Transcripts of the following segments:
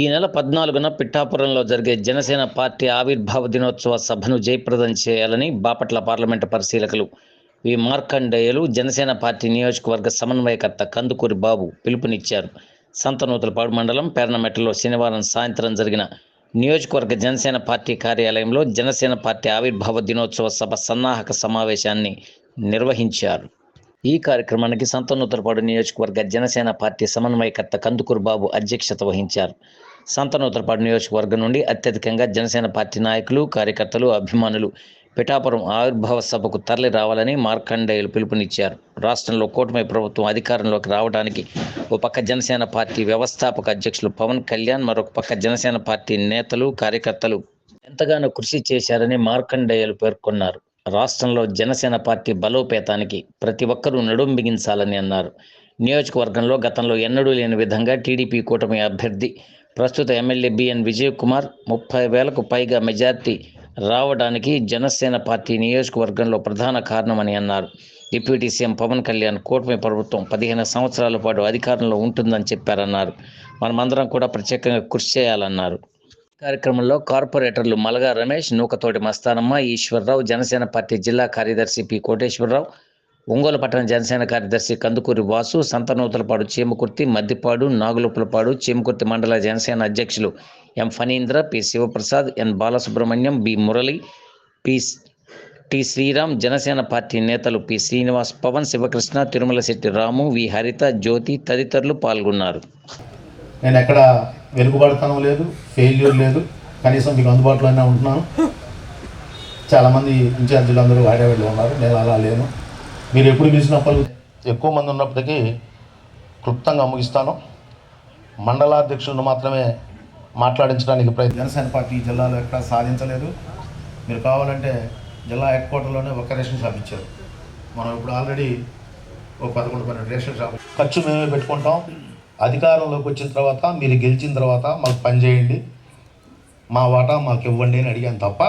ఈ నెల పద్నాలుగున పిఠాపురంలో జరిగే జనసేన పార్టీ ఆవిర్భావ దినోత్సవ సభను జయప్రదం చేయాలని బాపట్ల పార్లమెంటు పరిశీలకులు. వి మార్కండేయులు జనసేన పార్టీ నియోజకవర్గ సమన్వయకర్త కందుకూరి బాబు పిలుపునిచ్చారు. సంతనూతలపాడు మండలం పేర్నమెట్టలో శనివారం సాయంత్రం జరిగిన నియోజకవర్గ జనసేన పార్టీ కార్యాలయంలో జనసేన పార్టీ ఆవిర్భావ దినోత్సవ సభ సన్నాహక సమావేశాన్ని నిర్వహించారు. ఈ కార్యక్రమానికి సంతనూతలపాడు నియోజకవర్గ జనసేన పార్టీ సమన్వయకర్త కందుకూరు బాబు అధ్యక్షత వహించారు. సంతనూతలపాడు నియోజకవర్గం నుండి అత్యధికంగా జనసేన పార్టీ నాయకులు కార్యకర్తలు అభిమానులు పిఠాపురం ఆవిర్భావ సభకు తరలి రావాలని మార్కండేయులు పిలుపునిచ్చారు. రాష్ట్రంలో కూటమి ప్రభుత్వం అధికారంలోకి రావడానికి ఓ పక్క జనసేన పార్టీ వ్యవస్థాపక అధ్యక్షులు పవన్ కళ్యాణ్ మరొక పక్క జనసేన పార్టీ నేతలు కార్యకర్తలు ఎంతగానో కృషి చేశారని మార్కండేయులు పేర్కొన్నారు. రాష్ట్రంలో జనసేన పార్టీ బలోపేతానికి ప్రతి ఒక్కరూ నడుం బిగించాలని అన్నారు. నియోజకవర్గంలో గతంలో ఎన్నడూ లేని విధంగా టీడీపీ కూటమి అభ్యర్థి ప్రస్తుత ఎమ్మెల్యే బిఎన్ విజయ్ కుమార్ ముప్పై వేలకు పైగా మెజార్టీ రావడానికి జనసేన పార్టీ నియోజకవర్గంలో ప్రధాన కారణమని అన్నారు. డిప్యూటీ సీఎం పవన్ కళ్యాణ్ కూటమి ప్రభుత్వం పదిహేను సంవత్సరాల పాటు అధికారంలో ఉంటుందని చెప్పారన్నారు. మనమందరం కూడా ప్రత్యేకంగా కృషి చేయాలన్నారు. కార్యక్రమంలో కార్పొరేటర్లు మలగా రమేష్ నూకతోటి మస్తానమ్మ ఈశ్వరరావు జనసేన పార్టీ జిల్లా కార్యదర్శి పి కోటేశ్వరరావు ఒంగోలు పట్టణ జనసేన కార్యదర్శి కందుకూరి వాసు సంతనూతలపాడు చీమకుర్తి మద్దిపాడు నాగులుపులపాడు చీమకుర్తి మండల జనసేన అధ్యక్షులు M Phanindra P Sivaprasad N Balasubrahmanyam B Murali P T Sriram Janasena party నేతలు పి శ్రీనివాస్ పవన్ శివకృష్ణ తిరుమల శెట్టి రాము వి హరిత జ్యోతి తదితరులు పాల్గొన్నారు. నేను ఎక్కడ వెనుకబడతాను లేదు ఫెయిల్యూర్ లేదు కనీసం మీకు అందుబాటులోనే ఉంటున్నాను. చాలామంది ఇన్ఛార్జీలు అందరూ హైదరాబాద్లో ఉన్నారు నేను అలా లేను. మీరు ఎప్పుడు పిలిచినప్పుడు ఎక్కువ మంది ఉన్నప్పటికీ క్లుప్తంగా ముగిస్తాను. మండలాధ్యక్షులను మాత్రమే మాట్లాడించడానికి ప్రయత్నం జనసేన పార్టీ జిల్లాలో ఎక్కడ సాధించలేదు. మీరు కావాలంటే జిల్లా హెడ్ క్వార్టర్లోనే ఒక రేషన్ షాప్ ఇచ్చారు. మనం ఇప్పుడు ఆల్రెడీ ఒక పదకొండు పన్నెండు రేషన్ షాప్ ఖర్చు మేమే పెట్టుకుంటాం. అధికారంలోకి వచ్చిన తర్వాత మీరు గెలిచిన తర్వాత మాకు పని చేయండి. మా వాటా మాకు ఇవ్వండి అని అడిగాను తప్ప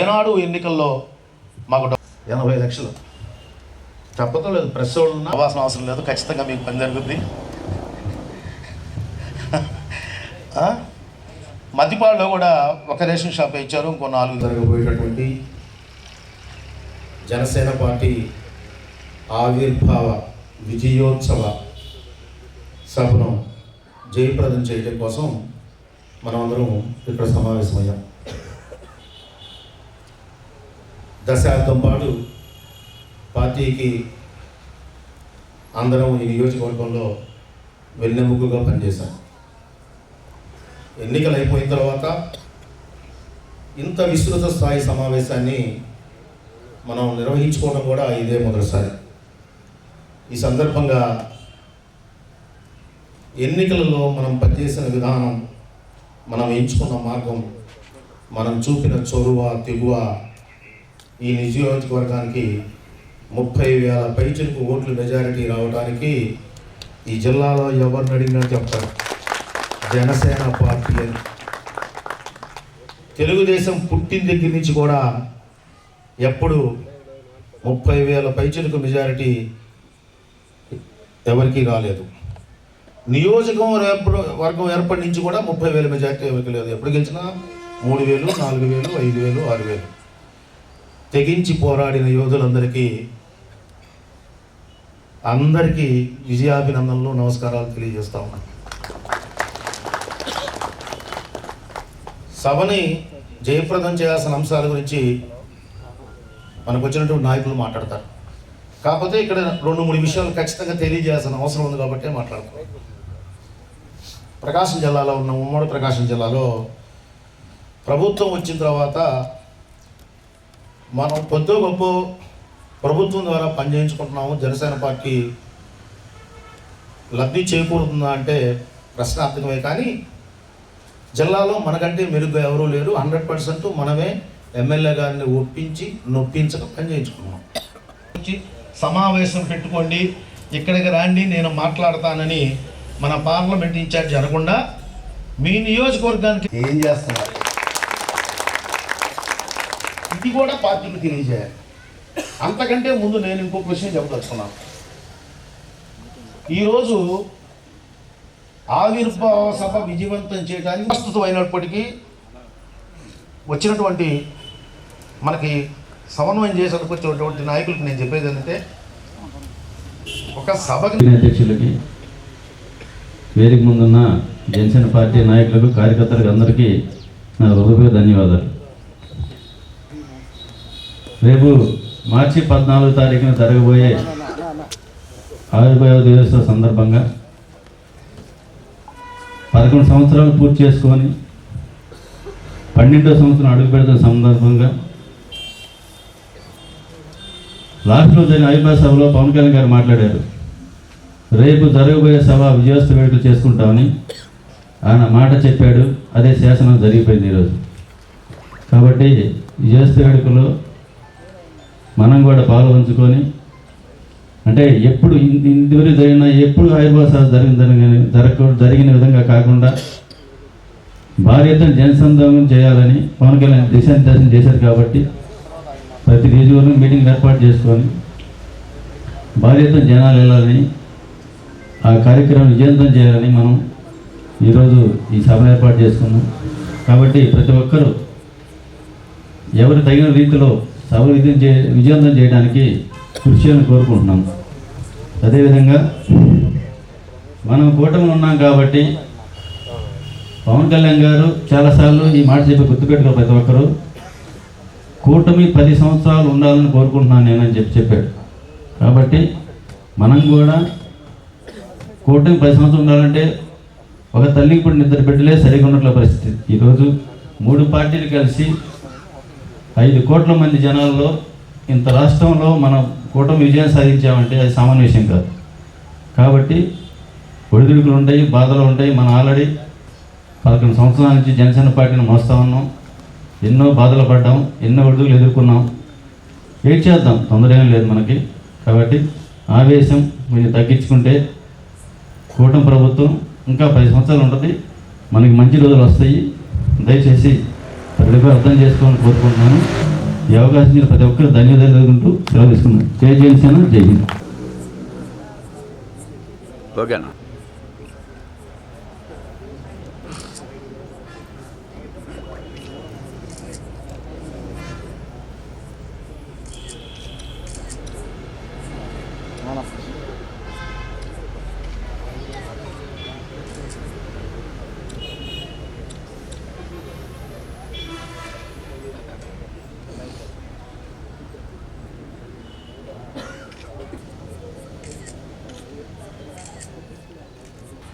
ఏనాడు ఎన్నికల్లో మాకు ఎనభై లక్షలు. చెప్పడం లేదు ప్రెస్ వాళ్ళు ఉన్నా. అవ్వాల్సిన అవసరం లేదు ఖచ్చితంగా మీకు పని జరుగుద్ది? మద్దిపాడులో కూడా ఒక రేషన్ షాప్ ఇచ్చారు ఇంకో నాలుగు. జరగబోయేటటువంటి జనసేన పార్టీ ఆవిర్భావ విజయోత్సవ సభను జయప్రదం చేయడం కోసం మనం అందరం ఇక్కడ సమావేశమయ్యాం. దశాబ్దం పాటు పార్టీకి అందరం ఈ నియోజకవర్గంలో వెన్నెముకగా పనిచేశాం. ఎన్నికలు అయిపోయిన తర్వాత ఇంత విస్తృత స్థాయి సమావేశాన్ని మనం నిర్వహించుకోవడం కూడా ఇదే మొదటిసారి. ఈ సందర్భంగా ఎన్నికలలో మనం పనిచేసిన విధానం మనం ఎంచుకున్న మార్గం మనం చూపిన చొరువ తెగువ ఈ నియోజకవర్గానికి ముప్పై వేల పైచులకు ఓట్లు మెజారిటీ రావడానికి ఈ జిల్లాలో ఎవరిని అడిగినా చెప్తారు. జనసేన పార్టీ అని. తెలుగుదేశం పుట్టిన దగ్గర నుంచి కూడా ఎప్పుడు ముప్పై వేల పైచులకు మెజారిటీ ఎవరికీ రాలేదు. నియోజకవర్గం వర్గం ఏర్పడి నుంచి కూడా ముప్పై వేల మెజారిటీ ఎవరికి లేదు. ఎప్పుడు గెలిచినా మూడు వేలు నాలుగు వేలు ఐదు వేలు ఆరు వేలు. తెగించి పోరాడిన యోధులందరికీ అందరికీ విజయాభినందనలు నమస్కారాలు తెలియజేస్తా ఉన్నాను సభని జయప్రదం చేయాల్సిన అంశాల గురించి మనకు వచ్చినటువంటి నాయకులు మాట్లాడతారు. కాకపోతే ఇక్కడ రెండు మూడు విషయాలు ఖచ్చితంగా తెలియజేయాల్సిన అవసరం ఉంది కాబట్టి మాట్లాడుతున్నాం ప్రకాశం జిల్లాలో ఉన్న ఉమ్మడి ప్రకాశం జిల్లాలో ప్రభుత్వం వచ్చిన తర్వాత మనం పొద్దు గొప్ప ప్రభుత్వం ద్వారా పనిచేయించుకుంటున్నాము. జనసేన పార్టీ లబ్ధి చేకూరుతుందా అంటే ప్రశ్నార్థకమే. కానీ జిల్లాలో మనకంటే మెరుగ్గా ఎవరూ లేరు. హండ్రెడ్ పర్సెంట్ మనమే ఎమ్మెల్యే గారిని ఒప్పించి నొప్పించక పనిచేయించుకున్నాం సమావేశం పెట్టుకోండి. ఇక్కడికి రండి నేను మాట్లాడతానని మన పార్లమెంట్ ఇన్ఛార్జ్ అనకుండా మీ నియోజకవర్గానికి ఏం చేస్తున్నారు? ఇది కూడా పార్టీకి తెలియజేయాలి. అంతకంటే ముందు నేను ఇంకొక విషయం చెప్పదలుచుకున్నాను ఈరోజు ఆవిర్భావ సభ విజయవంతం చేయడానికి ప్రస్తుతం అయినప్పటికీ వచ్చినటువంటి మనకి సమన్వయం చేసేందుకు వచ్చినటువంటి నాయకులకు నేను చెప్పేది ఏంటంటే ఒక సభకి అధ్యక్షులకి వేదిక ముందున్న జనసేన పార్టీ నాయకులకు కార్యకర్తలకు అందరికీ నా హృదయ ధన్యవాదాలు. రేపు మార్చి పద్నాలుగు తారీఖున జరగబోయే ఆవిర్భావ దివోత్సవ సందర్భంగా పదకొండు సంవత్సరాలు పూర్తి చేసుకొని పన్నెండో సంవత్సరం అడుగు పెడుతున్న సందర్భంగా లాస్ట్లో జరిగిన ఆవిర్భావ సభలో పవన్ కళ్యాణ్ గారు మాట్లాడారు. రేపు జరగబోయే సభ విజయోత్సవ వేడుకలు చేసుకుంటామని ఆయన మాట చెప్పాడు. అదే శాసనం జరిగిపోయింది ఈరోజు. కాబట్టి విజయోత్సవ వేడుకలో మనం కూడా పాలు పంచుకొని అంటే ఎప్పుడు ఇన్- ఇంతవరకు జరిగిన ఎప్పుడు ఆయుర్వేద సార్ జరిగిన జరగ జరిగిన విధంగా కాకుండా భారీ ఎత్తున చేయాలని పవన్ కళ్యాణ్ దిశానిర్దేశం చేశారు కాబట్టి ప్రతి నియోజకవర్గం మీటింగ్ ఏర్పాటు చేసుకొని భారీ ఎత్తున జనాలు వెళ్ళాలని ఆ కార్యక్రమం విజయంతం చేయాలని మనం ఈరోజు ఈ సభ ఏర్పాటు చేసుకున్నాం. కాబట్టి ప్రతి ఒక్కరూ ఎవరు తగిన రీతిలో సభ విజయం చే విజయవంతం చేయడానికి కృషి చేయాలని కోరుకుంటున్నాం. అదేవిధంగా మనం కూటమిలో ఉన్నాం కాబట్టి పవన్ కళ్యాణ్ గారు చాలాసార్లు ఈ మాట చెప్పి గుర్తుపెట్టుకో ప్రతి ఒక్కరు. కూటమి పది సంవత్సరాలు ఉండాలని కోరుకుంటున్నాను నేనని చెప్పి చెప్పాడు. కాబట్టి మనం కూడా కూటమి పది సంవత్సరాలు ఉండాలంటే ఒక తల్లికి పుట్టిన ఇద్దరు బిడ్డలే సరిగా ఉన్నట్ల పరిస్థితి. ఈరోజు మూడు పార్టీలు కలిసి ఐదు కోట్ల మంది జనాల్లో ఇంత రాష్ట్రంలో మనం కూటమి విజయం సాధించామంటే అది సామాన్య విషయం కాదు. కాబట్టి ఒడిదుడుకులు ఉంటాయి బాధలు ఉంటాయి. మనం ఆల్రెడీ పదకొండు సంవత్సరాల నుంచి జనసేన పార్టీని మోస్తా ఉన్నాం. ఎన్నో బాధలు పడ్డాం ఎన్నో ఒడిదుడుకులు ఎదుర్కొన్నాం. వెయిట్ చేద్దాం? తొందర ఏం లేదు మనకి. కాబట్టి ఆవేశం మీరు తగ్గించుకుంటే కూటమి ప్రభుత్వం ఇంకా పది సంవత్సరాలు ఉంటుంది. మనకి మంచి రోజులు వస్తాయి. దయచేసి ప్రతి అర్థం చేసుకోవాలని కోరుకుంటున్నాను. ఈ అవకాశం మీరు ప్రతి ఒక్కరు ధన్యవాదాలు తెలుగుంటూ సెలవు తీసుకున్నాను జై జనసేన జై హింద్. ఓకేనా?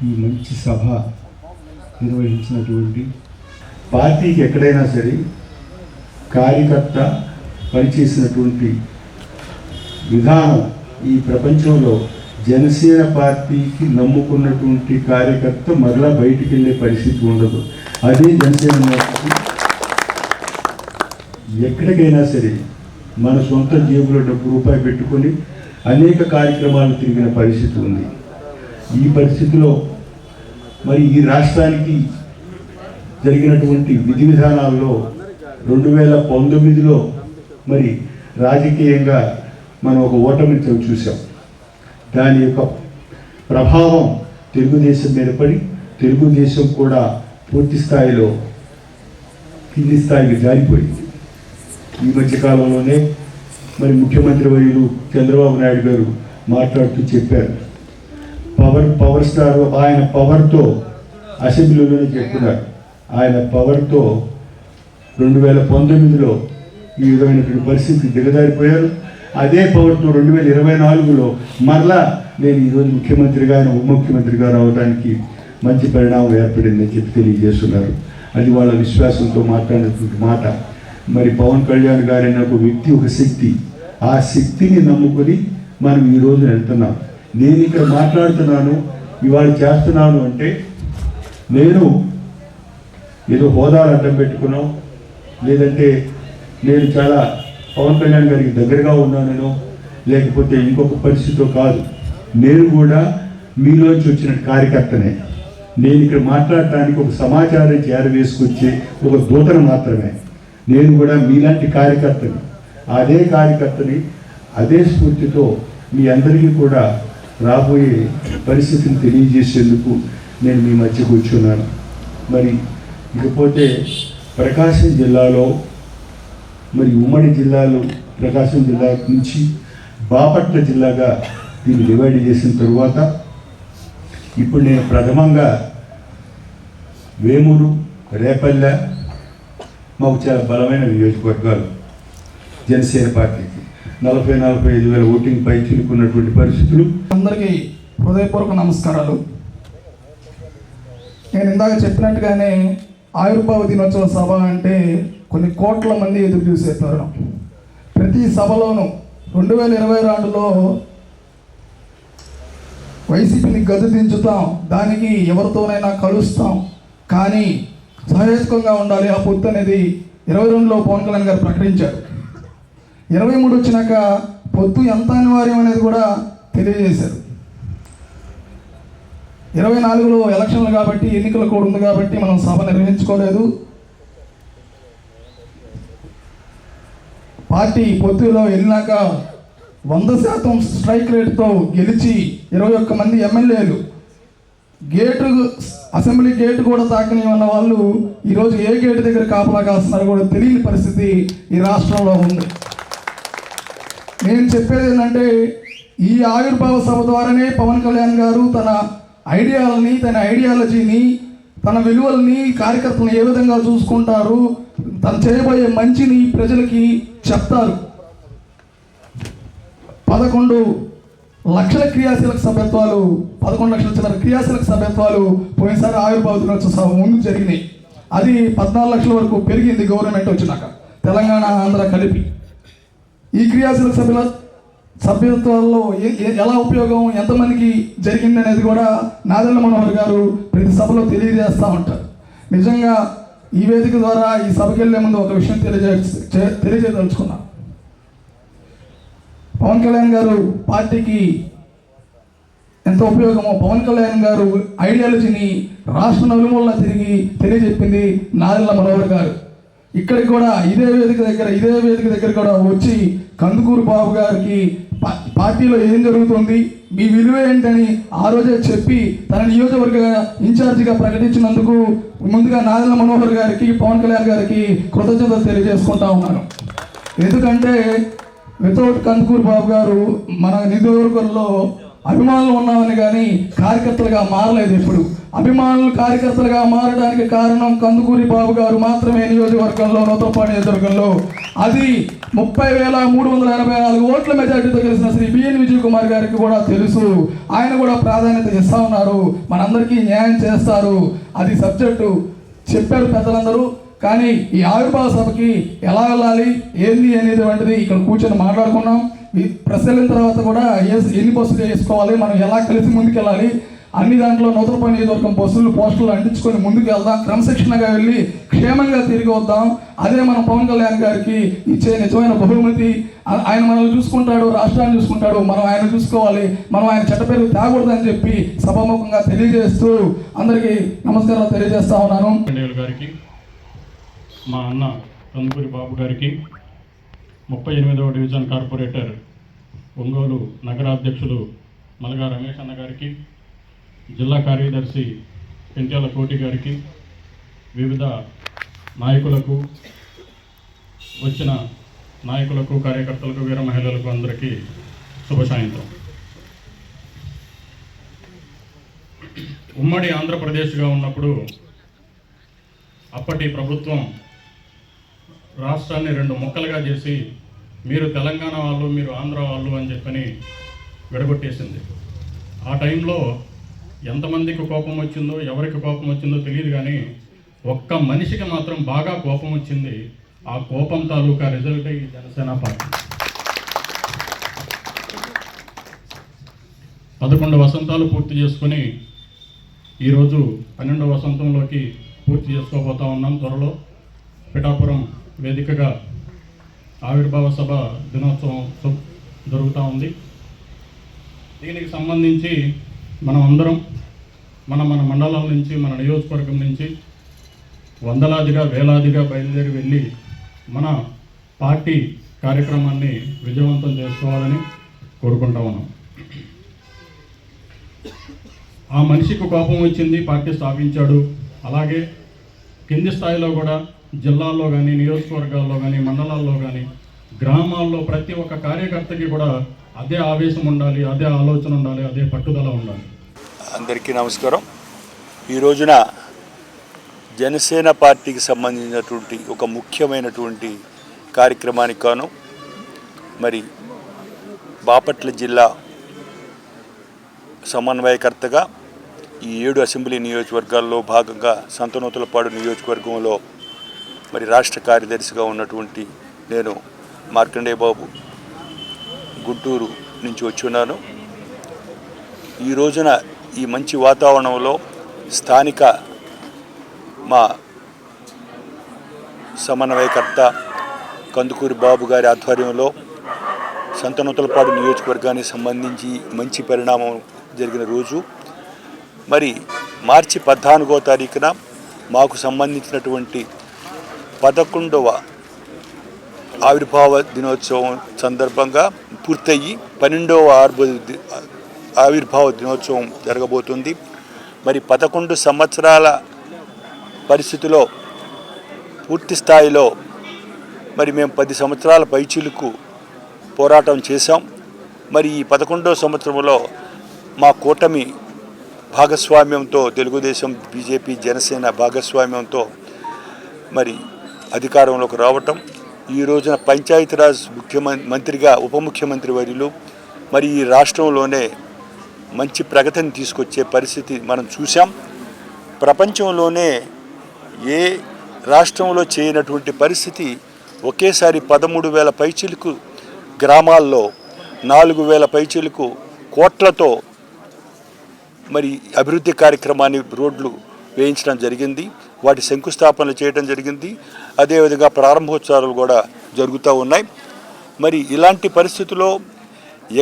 ఈ మంచి సభ నిర్వహించినటువంటి పార్టీకి ఎక్కడైనా సరే కార్యకర్త పనిచేసినటువంటి విధానం ఈ ప్రపంచంలో జనసేన పార్టీకి నమ్ముకున్నటువంటి కార్యకర్త మరలా బయటికి వెళ్ళే పరిస్థితి ఉండదు. అదే జనసేన పార్టీ. ఎక్కడికైనా సరే మన సొంత జేబులో డబ్బు రూపాయి పెట్టుకొని అనేక కార్యక్రమాలు తిరిగిన పరిస్థితి ఉంది. ఈ పరిస్థితిలో మరి ఈ రాష్ట్రానికి జరిగినటువంటి విధి విధానాల్లో రెండు వేల పంతొమ్మిదిలో మరి రాజకీయంగా మనం ఒక ఓటమిని చూసాం దాని యొక్క ప్రభావం తెలుగుదేశం మీద పడి తెలుగుదేశం కూడా పూర్తి స్థాయిలో కింది స్థాయికి జారిపోయింది. ఈ మధ్య కాలంలోనే మరి ముఖ్యమంత్రి వర్యులు చంద్రబాబు నాయుడు గారు మాట్లాడుతూ చెప్పారు. పవర్ పవర్ స్టార్ ఆయన పవర్తో అసెంబ్లీలోనే చెప్తున్నారు. ఆయన పవర్తో రెండు వేల పంతొమ్మిదిలో ఈ విధమైనటువంటి పరిస్థితి దిగజారిపోయారు. అదే పవర్తో రెండు వేల ఇరవై నాలుగులో మరలా నేను ఈరోజు ముఖ్యమంత్రిగా ఆయన ఉప ముఖ్యమంత్రిగా రావడానికి మంచి పరిణామం ఏర్పడిందని చెప్పి తెలియజేస్తున్నారు. అది వాళ్ళ విశ్వాసంతో మాట్లాడినటువంటి మాట. మరి పవన్ కళ్యాణ్ గారైన ఒక వ్యక్తి ఒక శక్తి. ఆ శక్తిని నమ్ముకొని మనం ఈ రోజు వెళ్తున్నాం. నేను ఇక్కడ మాట్లాడుతున్నాను ఇవాళ చేస్తున్నాను అంటే నేను ఏదో హోదాలు అడ్డం పెట్టుకున్నాం లేదంటే నేను చాలా పవన్ కళ్యాణ్ గారికి దగ్గరగా ఉన్నానో లేకపోతే ఇంకొక పరిస్థితితో కాదు. నేను కూడా మీలోంచి వచ్చిన కార్యకర్తనే. నేను ఇక్కడ మాట్లాడటానికి ఒక సమాచారం చేరవేసుకొచ్చే ఒక దూతను మాత్రమే. నేను కూడా మీలాంటి కార్యకర్తని అదే కార్యకర్తని అదే స్ఫూర్తితో మీ అందరికీ కూడా రాబోయే పరిస్థితిని తెలియజేసేందుకు నేను మీ మధ్య కూర్చున్నాను. మరి ఇకపోతే ప్రకాశం జిల్లాలో మరి ఉమ్మడి జిల్లాలో ప్రకాశం జిల్లా నుంచి బాపట్ల జిల్లాగా దీన్ని డివైడ్ చేసిన తరువాత ఇప్పుడు నేను ప్రథమంగా వేమూరు రేపల్లె మాకు చాలా బలమైన నియోజకవర్గాలు జనసేన పార్టీ. నలభై నలభై ఐదు వేల ఓటింగ్ పై చిలుకున్నటువంటి పరిస్థితులు. అందరికీ హృదయపూర్వక నమస్కారాలు. నేను ఇందాక చెప్పినట్టుగానే ఆయుర్భావ దినోత్సవ సభ అంటే కొన్ని కోట్ల మంది ఎదురు చూసే తరుణం. ప్రతి సభలోనూ రెండు వేల ఇరవై రెండులో వైసీపీని గదు దించుతాం దానికి ఎవరితోనైనా కలుస్తాం కానీ సహేతుకంగా ఉండాలి ఆ పొత్తు అనేది ఇరవై రెండులో పవన్ కళ్యాణ్ గారు ప్రకటించారు. ఇరవై మూడు వచ్చినాక పొత్తు ఎంత అనివార్యం అనేది కూడా తెలియజేశారు. ఇరవై నాలుగులో ఎలక్షన్లు కాబట్టి ఎన్నికల కూడా ఉంది కాబట్టి మనం సభ నిర్వహించుకోలేదు. పార్టీ పొత్తులో వెళ్ళినాక వంద శాతం స్ట్రైక్ రేట్తో గెలిచి ఇరవై ఒక్క మంది ఎమ్మెల్యేలు. గేటు అసెంబ్లీ గేటు కూడా తాకని ఉన్న వాళ్ళు ఈరోజు ఏ గేటు దగ్గర కాపలా కాస్తున్నారో కూడా తెలియని పరిస్థితి ఈ రాష్ట్రంలో ఉంది. నేను చెప్పేది ఏంటంటే ఈ ఆవిర్భావ సభ ద్వారానే పవన్ కళ్యాణ్ గారు తన ఐడియాలని తన ఐడియాలజీని తన విలువల్ని కార్యకర్తలను ఏ విధంగా చూసుకుంటారు తను చేయబోయే మంచిని ప్రజలకి చెప్తారు. పదకొండు లక్షల క్రియాశీలక సభ్యత్వాలు పదకొండు లక్షల చిల్లర క్రియాశీలక సభ్యత్వాలు పోయినసారి ఆవిర్భావ దినోత్సవ సభ ముందు జరిగినాయి. అది పద్నాలుగు లక్షల వరకు పెరిగింది గవర్నమెంట్ వచ్చినాక. తెలంగాణ ఆంధ్ర కలిపి. ఈ క్రియాశీల సభ్యుల సభ్యత్వాల్లో ఏ- ఎలా ఉపయోగం ఎంతమందికి జరిగింది అనేది కూడా నాదెండ్ల మనోహర్ గారు ప్రతి సభలో తెలియజేస్తూ ఉంటారు. నిజంగా ఈ వేదిక ద్వారా ఈ సభకి వెళ్ళే ముందు ఒక విషయం తెలియజే చే- తెలియజేయదలుచుకున్నా. పవన్ కళ్యాణ్ గారు పార్టీకి ఎంత ఉపయోగమో పవన్ కళ్యాణ్ గారు ఐడియాలజీని రాష్ట్ర నలుమూలన తిరిగి తెలియజెప్పింది నాదెండ్ల మనోహర్ గారు. ఇక్కడికి కూడా ఇదే వేదిక దగ్గర ఇదే వేదిక దగ్గర కూడా వచ్చి కందుకూరు బాబు గారికి పార్టీలో ఏం జరుగుతుంది మీ విలువ ఏంటని ఆ రోజే చెప్పి తన నియోజకవర్గ ఇన్ఛార్జిగా ప్రకటించినందుకు ముందుగా నాదల మనోహర్ గారికి పవన్ కళ్యాణ్ గారికి కృతజ్ఞత తెలియజేసుకుంటా ఉన్నాను. ఎందుకంటే వితౌట్ కందుకూరు బాబు గారు మన నియోజకవర్గంలో అభిమానులు ఉన్నామని కానీ కార్యకర్తలుగా మారలేదు ఎప్పుడు. అభిమానులు కార్యకర్తలుగా మారడానికి కారణం కందుకూరి బాబు గారు మాత్రమే నియోజకవర్గంలో నూతనపాడు నియోజకవర్గంలో. అది ముప్పై వేల మూడు వందల ఎనభై నాలుగు ఓట్ల మెజార్టీతో గెలిచిన శ్రీ బిఎన్ విజయ్ కుమార్ గారికి కూడా తెలుసు. ఆయన కూడా ప్రాధాన్యత ఇస్తా ఉన్నారు. మనందరికీ న్యాయం చేస్తారు. అది సబ్జెక్టు. చెప్పారు పెద్దలందరూ. కానీ ఈ ఆవిర్భావ సభకి ఎలా వెళ్ళాలి? ఏంది అనేది వంటిది ఇక్కడ కూర్చొని మాట్లాడుకున్నాం. ఈ ప్రెస్ తర్వాత కూడా ఏ- ఎన్ని బస్సులు వేసుకోవాలి మనం ఎలా కలిసి ముందుకెళ్ళాలి అన్ని దాంట్లో నూతనపల్లి నియోజకవర్గం బస్సులు పోస్టులు అంటించుకొని ముందుకు వెళ్దాం క్రమశిక్షణగా వెళ్ళి క్షేమంగా తిరిగి వద్దాం. అదే మనం పవన్ కళ్యాణ్ గారికి ఇచ్చే నిజమైన బహుమతి. ఆయన మనల్ని చూసుకుంటాడు రాష్ట్రాన్ని చూసుకుంటాడు మనం ఆయన చూసుకోవాలి మనం ఆయన చెట్ట పేరు తేకూడదని చెప్పి సభాముఖంగా తెలియజేస్తూ అందరికీ నమస్కారాలు తెలియజేస్తా ఉన్నాను. గారికి మా అన్న కందుకూరి బాబు గారికి ముప్పై ఎనిమిదవ డివిజన్ కార్పొరేటర్ ఒంగోలు నగరాధ్యక్షులు మలగా రమేష్ అన్న గారికి జిల్లా కార్యదర్శి పెంట్యాల కోటి గారికి వివిధ నాయకులకు వచ్చిన నాయకులకు కార్యకర్తలకు వీర మహిళలకు అందరికీ శుభ సాయంత్రం ఉమ్మడి ఆంధ్రప్రదేశ్గా ఉన్నప్పుడు అప్పటి ప్రభుత్వం రాష్ట్రాన్ని రెండు ముక్కలుగా చేసి మీరు తెలంగాణ వాళ్ళు మీరు ఆంధ్ర వాళ్ళు అని చెప్పని విడగొట్టేసింది. ఆ టైంలో ఎంతమందికి కోపం వచ్చిందో ఎవరికి కోపం వచ్చిందో తెలియదు కానీ ఒక్క మనిషికి మాత్రం బాగా కోపం వచ్చింది ఆ కోపం తాలూకా రిజల్ట్ ఈ జనసేన పార్టీ. పదకొండు వసంతాలు పూర్తి చేసుకొని ఈరోజు పన్నెండవ వసంతంలోకి పూర్తి చేసుకోబోతా ఉన్నాం త్వరలో. పిఠాపురం వేదికగా ఆవిర్భావ సభ దినోత్సవం జరుగుతూ ఉంది. దీనికి సంబంధించి మనం అందరం మన మన మండలం నుంచి మన నియోజకవర్గం నుంచి వందలాదిగా వేలాదిగా బయలుదేరి వెళ్ళి మన పార్టీ కార్యక్రమాన్ని విజయవంతం చేసుకోవాలని కోరుకుంటా ఉన్నాం. ఆ మనిషికి కోపం వచ్చింది పార్టీ స్థాపించాడు. అలాగే కింది స్థాయిలో కూడా జిల్లాల్లో కానీ నియోజకవర్గాల్లో కానీ మండలాల్లో కానీ గ్రామాల్లో ప్రతి ఒక్క కార్యకర్తకి కూడా అదే ఆవేశం ఉండాలి అదే ఆలోచన ఉండాలి అదే పట్టుదల ఉండాలి. అందరికీ నమస్కారం. ఈ రోజున జనసేన పార్టీకి సంబంధించినటువంటి ఒక ముఖ్యమైనటువంటి కార్యక్రమానికి గాను మరి బాపట్ల జిల్లా సమన్వయకర్తగా ఈ ఏడు అసెంబ్లీ నియోజకవర్గాల్లో భాగంగా సంతనూతలపాడు నియోజకవర్గంలో మరి రాష్ట్ర కార్యదర్శిగా ఉన్నటువంటి నేను మార్కండేయ బాబు గుంటూరు నుంచి వచ్చి ఉన్నాను. ఈ రోజున ఈ మంచి వాతావరణంలో స్థానిక మా సమన్వయకర్త కందుకూరి బాబు గారి ఆధ్వర్యంలో సంతనూతలపాడు నియోజకవర్గానికి సంబంధించి మంచి పరిణామం జరిగిన రోజు. మరి మార్చి పద్నాలుగో తారీఖున మాకు సంబంధించినటువంటి పదకొండవ ఆవిర్భావ దినోత్సవం సందర్భంగా పూర్తయ్యి పన్నెండవ ఆర్భ ఆవిర్భావ దినోత్సవం జరగబోతుంది. మరి పదకొండు సంవత్సరాల పరిస్థితిలో పూర్తి స్థాయిలో మరి మేము పది సంవత్సరాల పైచీలకు పోరాటం చేశాం. మరి ఈ పదకొండవ సంవత్సరంలో మా కూటమి భాగస్వామ్యంతో తెలుగుదేశం బీజేపీ జనసేన భాగస్వామ్యంతో మరి అధికారంలోకి రావటం ఈ రోజున పంచాయతీరాజ్ ముఖ్యమంత్రి మంత్రిగా ఉప ముఖ్యమంత్రి వర్యులు మరి ఈ రాష్ట్రంలోనే మంచి ప్రగతిని తీసుకొచ్చే పరిస్థితి మనం చూసాం ప్రపంచంలోనే ఏ రాష్ట్రంలో చేయనటువంటి పరిస్థితి ఒకేసారి పదమూడు వేల పైచిలకు గ్రామాల్లో నాలుగు వేల పైచిలకు కోట్లతో మరి అభివృద్ధి కార్యక్రమాన్ని రోడ్లు వేయించడం జరిగింది. వాటి శంకుస్థాపనలు చేయడం జరిగింది. అదేవిధంగా ప్రారంభోత్సవాలు కూడా జరుగుతూ ఉన్నాయి. మరి ఇలాంటి పరిస్థితుల్లో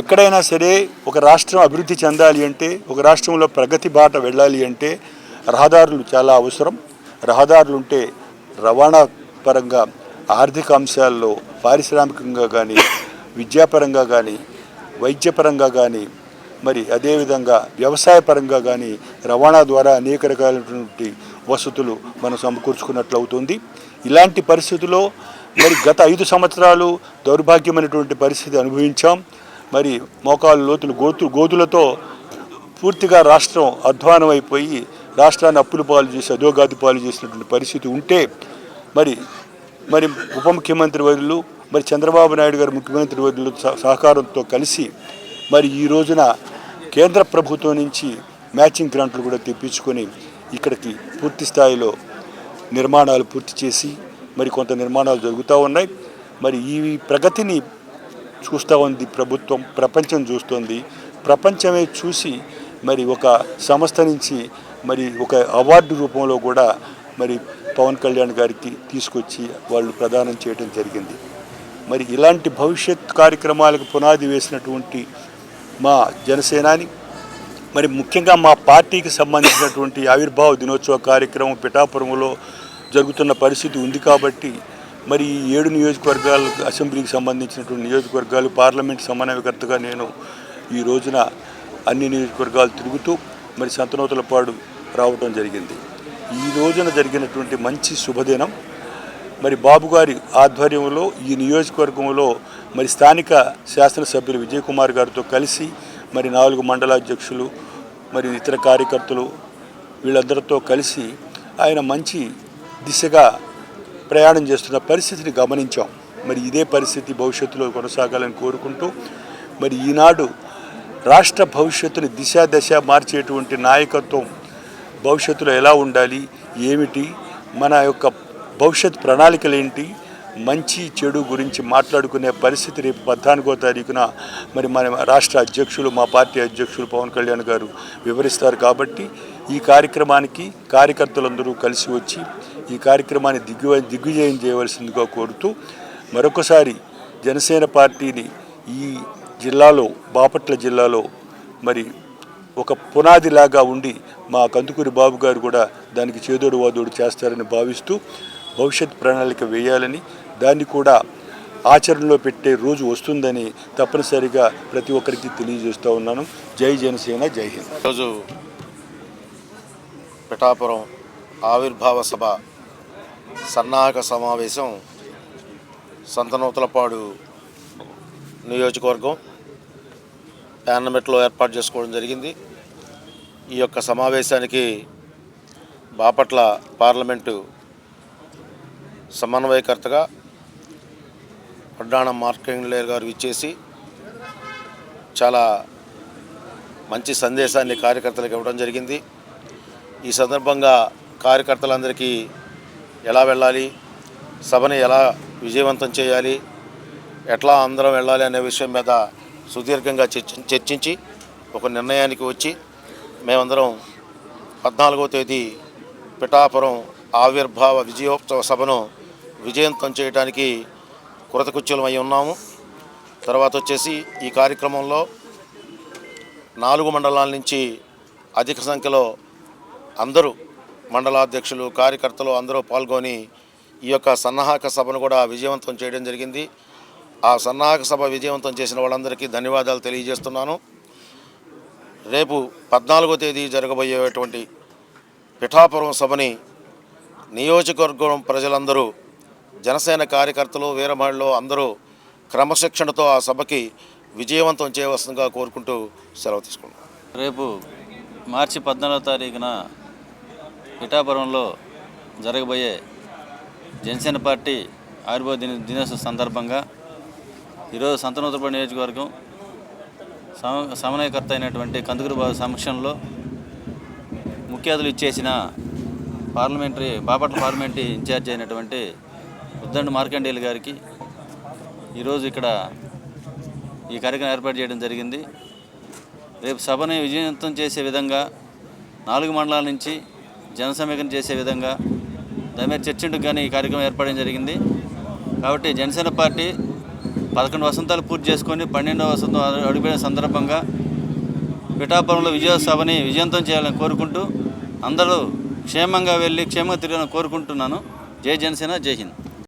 ఎక్కడైనా సరే ఒక రాష్ట్రం అభివృద్ధి చెందాలి అంటే ఒక రాష్ట్రంలో ప్రగతి బాట వెళ్ళాలి అంటే రహదారులు చాలా అవసరం. రహదారులు ఉంటే రవాణా పరంగా ఆర్థిక అంశాల్లో పారిశ్రామికంగా కానీ విద్యాపరంగా కానీ వైద్యపరంగా కానీ మరి అదేవిధంగా వ్యవసాయపరంగా కానీ రవాణా ద్వారా అనేక రకాలైనటువంటి వసతులు మనం సమకూర్చుకున్నట్లు అవుతుంది ఇలాంటి పరిస్థితుల్లో మరి గత ఐదు సంవత్సరాలు దౌర్భాగ్యమైనటువంటి పరిస్థితి అనుభవించాం. మరి మోకాలు లోతులు గోతు గోతులతో పూర్తిగా రాష్ట్రం అధ్వానం అయిపోయి రాష్ట్రాన్ని అప్పులు పాలు చేసి అధోగాది పాలు చేసినటువంటి పరిస్థితి ఉంటే మరి మరి ఉప ముఖ్యమంత్రి వర్యులు మరి చంద్రబాబు నాయుడు గారు ముఖ్యమంత్రి వర్యులు సహకారంతో కలిసి మరి ఈ రోజున కేంద్ర ప్రభుత్వం నుంచి మ్యాచింగ్ గ్రాంట్లు కూడా తెప్పించుకొని ఇక్కడికి పూర్తి స్థాయిలో నిర్మాణాలు పూర్తి చేసి మరి కొంత నిర్మాణాలు జరుగుతూ ఉన్నాయి. మరి ఈ ప్రగతిని చూస్తూ ఉంది ప్రభుత్వం ప్రపంచం చూస్తోంది. ప్రపంచమే చూసి మరి ఒక సంస్థ నుంచి మరి ఒక అవార్డు రూపంలో కూడా మరి పవన్ కళ్యాణ్ గారికి తీసుకొచ్చి వాళ్ళు ప్రదానం చేయడం జరిగింది. మరి ఇలాంటి భవిష్యత్ కార్యక్రమాలకు పునాది వేసినటువంటి మా జనసేనాని మరి ముఖ్యంగా మా పార్టీకి సంబంధించినటువంటి ఆవిర్భావ దినోత్సవ కార్యక్రమం పిఠాపురంలో జరుగుతున్న పరిస్థితి ఉంది కాబట్టి మరి ఈ ఏడు నియోజకవర్గాలు అసెంబ్లీకి సంబంధించినటువంటి నియోజకవర్గాలు పార్లమెంట్ సమన్వయకర్తగా నేను ఈ రోజున అన్ని నియోజకవర్గాలు తిరుగుతూ మరి సంతనూతలపాడు రావటం జరిగింది. ఈ రోజున జరిగినటువంటి మంచి శుభదినం. మరి బాబు గారి ఆధ్వర్యంలో ఈ నియోజకవర్గంలో మరి స్థానిక శాసనసభ్యులు విజయ్ కుమార్ గారితో కలిసి మరి నాలుగు మండలాధ్యక్షులు మరి ఇతర కార్యకర్తలు వీళ్ళందరితో కలిసి ఆయన మంచి దిశగా ప్రయాణం చేస్తున్న పరిస్థితిని గమనించాం. మరి ఇదే పరిస్థితి భవిష్యత్తులో కొనసాగాలని కోరుకుంటూ మరి ఈనాడు రాష్ట్ర భవిష్యత్తుని దిశ దశ మార్చేటువంటి నాయకత్వం భవిష్యత్తులో ఎలా ఉండాలి? ఏమిటి? మన యొక్క భవిష్యత్ ప్రణాళికలు ఏంటి? మంచి చెడు గురించి మాట్లాడుకునే పరిస్థితి రేపు పద్నాలుగో తారీఖున మరి మన రాష్ట్ర అధ్యక్షులు మా పార్టీ అధ్యక్షులు పవన్ కళ్యాణ్ గారు వివరిస్తారు కాబట్టి ఈ కార్యక్రమానికి కార్యకర్తలందరూ కలిసి వచ్చి ఈ కార్యక్రమాన్ని దిగ్గు దిగ్విజయం చేయవలసిందిగా కోరుతూ మరొకసారి జనసేన పార్టీని ఈ జిల్లాలో బాపట్ల జిల్లాలో మరి ఒక పునాదిలాగా ఉండి మా కందుకూరి బాబు గారు కూడా దానికి చేదోడు వాదోడు చేస్తారని భావిస్తూ భవిష్యత్ ప్రణాళిక వేయాలని దాన్ని కూడా ఆచరణలో పెట్టే రోజు వస్తుందని తప్పనిసరిగా ప్రతి ఒక్కరికి తెలియజేస్తూ ఉన్నాను. జై జనసేన జై హింద్. ఈరోజు పిఠాపురం ఆవిర్భావ సభ సన్నాహక సమావేశం సంతనూతలపాడు నియోజకవర్గం యానమెట్లో ఏర్పాటు చేసుకోవడం జరిగింది. ఈ యొక్క సమావేశానికి బాపట్ల పార్లమెంటు సమన్వయకర్తగా ప్రధాన మార్కండ్లేర్ గారు ఇచ్చేసి చాలా మంచి సందేశాన్ని కార్యకర్తలకు ఇవ్వడం జరిగింది. ఈ సందర్భంగా కార్యకర్తలందరికీ ఎలా వెళ్ళాలి సభని ఎలా విజయవంతం చేయాలి ఎట్లా అందరం వెళ్ళాలి అనే విషయం మీద సుదీర్ఘంగా చర్చి చర్చించి ఒక నిర్ణయానికి వచ్చి మేమందరం పద్నాలుగో తేదీ పిఠాపురం ఆవిర్భావ విజయోత్సవ సభను విజయవంతం చేయడానికి కృతకృత్యులమై ఉన్నాము. తర్వాత వచ్చేసి ఈ కార్యక్రమంలో నాలుగు మండలాల నుంచి అధిక సంఖ్యలో అందరూ మండలాధ్యక్షులు కార్యకర్తలు అందరూ పాల్గొని ఈ యొక్క సన్నాహక సభను కూడా విజయవంతం చేయడం జరిగింది. ఆ సన్నాహక సభ విజయవంతం చేసిన వాళ్ళందరికీ ధన్యవాదాలు తెలియజేస్తున్నాను. రేపు పద్నాలుగో తేదీ జరగబోయేటువంటి పిఠాపురం సభని నియోజకవర్గం ప్రజలందరూ జనసేన కార్యకర్తలు వీరమహిళలు అందరూ క్రమశిక్షణతో ఆ సభకి విజయవంతం చేయవలసిందిగా కోరుకుంటూ సెలవు తీసుకున్నాం. రేపు మార్చి పద్నాలుగో తారీఖున పిఠాపురంలో జరగబోయే జనసేన పార్టీ ఆవిర్భావ దిన దినోత్సవ సందర్భంగా ఈరోజు సంతనోత్తరపడి నియోజకవర్గం సమ సమన్వయకర్త అయినటువంటి కందుకూరు బాబు సమక్షంలో ముఖ్య అతిథులు ఇచ్చేసిన పార్లమెంటరీ బాపట్ల పార్లమెంటరీ ఇన్ఛార్జ్ అయినటువంటి ఉద్దండు మార్కండేయులు గారికి. ఈరోజు ఇక్కడ ఈ కార్యక్రమం ఏర్పాటు చేయడం జరిగింది. రేపు సభని విజయవంతం చేసే విధంగా నాలుగు మండలాల నుంచి జనసమీకరణ చేసే విధంగా దాని మీద చర్చించడానికి కానీ ఈ కార్యక్రమం ఏర్పడడం జరిగింది. కాబట్టి జనసేన పార్టీ పదకొండు వసంతాలు పూర్తి చేసుకొని పన్నెండవ వసంతం అడుగుపెట్టిన సందర్భంగా పిఠాపురంలో విజయ సభని విజయవంతం చేయాలని కోరుకుంటూ అందరూ క్షేమంగా వెళ్ళి క్షేమంగా తిరగాలని కోరుకుంటున్నాను. జై జనసేన జై హింద్.